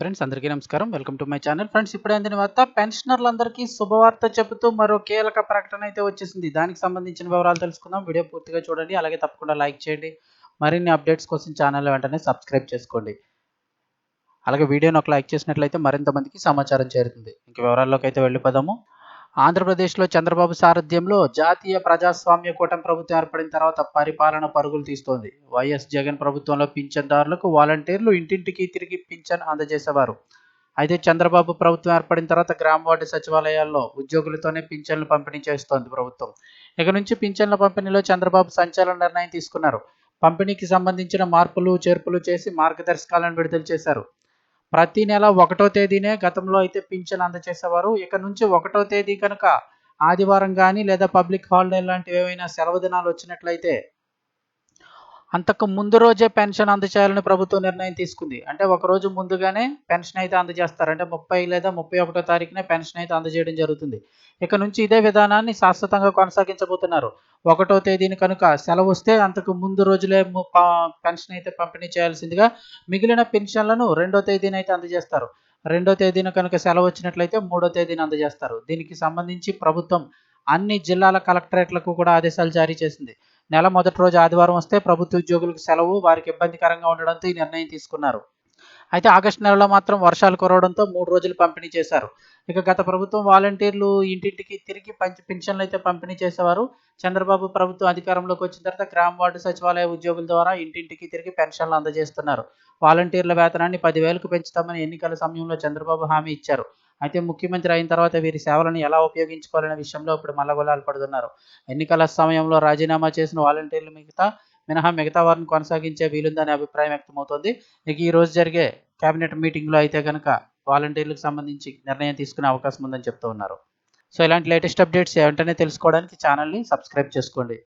Friends అందరికీ నమస్కారం. Welcome to my channel friends ఇప్పుడు అందిన వార్త పెన్షనర్లందరికీ శుభవార్త చెబుతూ మరో కీలక ప్రకటన అయితే వచ్చేసింది. దానికి సంబంధించిన వివరాలు తెలుసుకుందాం. వీడియో పూర్తిగా చూడండి. అలాగే తప్పకుండా లైక్ చేయండి. మరిన్ని అప్డేట్స్ కోసం ఛానల్ వెంటనే సబ్స్క్రైబ్ చేసుకోండి. అలాగే వీడియోని ఒక లైక్ చేసినట్లయితే మరింత మందికి సమాచారం చేరుతుంది. ఇంక వివరాల్లోకి అయితే వెళ్ళిపోదాము. ఆంధ్రప్రదేశ్లో చంద్రబాబు సారథ్యంలో జాతీయ ప్రజాస్వామ్య కూటమి ప్రభుత్వం ఏర్పడిన తర్వాత పరిపాలన పరుగులు తీస్తోంది. వైఎస్ జగన్ ప్రభుత్వంలో పింఛన్దారులకు వాలంటీర్లు ఇంటింటికి తిరిగి పింఛన్ అందజేసేవారు. అయితే చంద్రబాబు ప్రభుత్వం ఏర్పడిన తర్వాత గ్రామ వార్డు సచివాలయాల్లో ఉద్యోగులతోనే పింఛన్లు పంపిణీ చేస్తోంది ప్రభుత్వం. ఇక నుంచి పింఛన్ల పంపిణీలో చంద్రబాబు సంచలన నిర్ణయం తీసుకున్నారు. పంపిణీకి సంబంధించిన మార్పులు చేర్పులు చేసి మార్గదర్శకాలను విడుదల చేశారు. ప్రతి నెల ఒకటో తేదీనే గతంలో అయితే పింఛన్ అందచేసేవారు. ఇక నుంచి ఒకటో తేదీ కనుక ఆదివారం కానీ లేదా పబ్లిక్ హాలిడే లాంటివి ఏవైనా సెలవు దినాలు వచ్చినట్లయితే అంతకు ముందు రోజే పెన్షన్ అందజేయాలని ప్రభుత్వం నిర్ణయం తీసుకుంది. అంటే ఒక రోజు ముందుగానే పెన్షన్ అయితే అందజేస్తారు. అంటే ముప్పై లేదా ముప్పై ఒకటో తారీఖునే పెన్షన్ అయితే అందజేయడం జరుగుతుంది. ఇక నుంచి ఇదే విధానాన్ని శాశ్వతంగా కొనసాగించబోతున్నారు. ఒకటో తేదీని కనుక సెలవు వస్తే అంతకు ముందు రోజులే పెన్షన్ అయితే పంపిణీ చేయాల్సిందిగా మిగిలిన పెన్షన్లను రెండో తేదీన అయితే అందజేస్తారు. రెండో తేదీన కనుక సెలవు వచ్చినట్లయితే మూడో తేదీన అందజేస్తారు. దీనికి సంబంధించి ప్రభుత్వం అన్ని జిల్లాల కలెక్టరేట్లకు కూడా ఆదేశాలు జారీ చేసింది. నెల మొదటి రోజు ఆదివారం వస్తే ప్రభుత్వ ఉద్యోగులకు సెలవు వారికి ఇబ్బందికరంగా ఉండడంతో ఈ నిర్ణయం తీసుకున్నారు. అయితే ఆగస్టు నెలలో మాత్రం వర్షాలు కురవడంతో మూడు రోజులు పంపిణీ చేశారు. ఇక గత ప్రభుత్వం వాలంటీర్లు ఇంటింటికి తిరిగి పంచి పెన్షన్లు అయితే పంపిణీ చేసేవారు. చంద్రబాబు ప్రభుత్వం అధికారంలోకి వచ్చిన తర్వాత గ్రామ వార్డు సచివాలయ ఉద్యోగుల ద్వారా ఇంటింటికి తిరిగి పెన్షన్లు అందజేస్తున్నారు. వాలంటీర్ల వేతనాన్ని పదివేలకు పెంచుతామని ఎన్నికల సమయంలో చంద్రబాబు హామీ ఇచ్చారు. అయితే ముఖ్యమంత్రి అయిన తర్వాత వీరి సేవలను ఎలా ఉపయోగించుకోవాలనే విషయంలో ఇప్పుడు మల్లగొలాలు పడుతున్నారు. ఎన్నికల సమయంలో రాజీనామా చేసిన వాలంటీర్లు మిగతా మినహా మిగతా వారిని కొనసాగించే వీలుందనే అభిప్రాయం వ్యక్తమవుతోంది. ఇక ఈ రోజు జరిగే కేబినెట్ మీటింగ్లో అయితే కనుక వాలంటీర్లకు సంబంధించి నిర్ణయం తీసుకునే అవకాశం ఉందని చెప్తూ ఉన్నారు. సో ఇలాంటి లేటెస్ట్ అప్డేట్స్ వెంటనే తెలుసుకోవడానికి ఛానల్ని సబ్స్క్రైబ్ చేసుకోండి.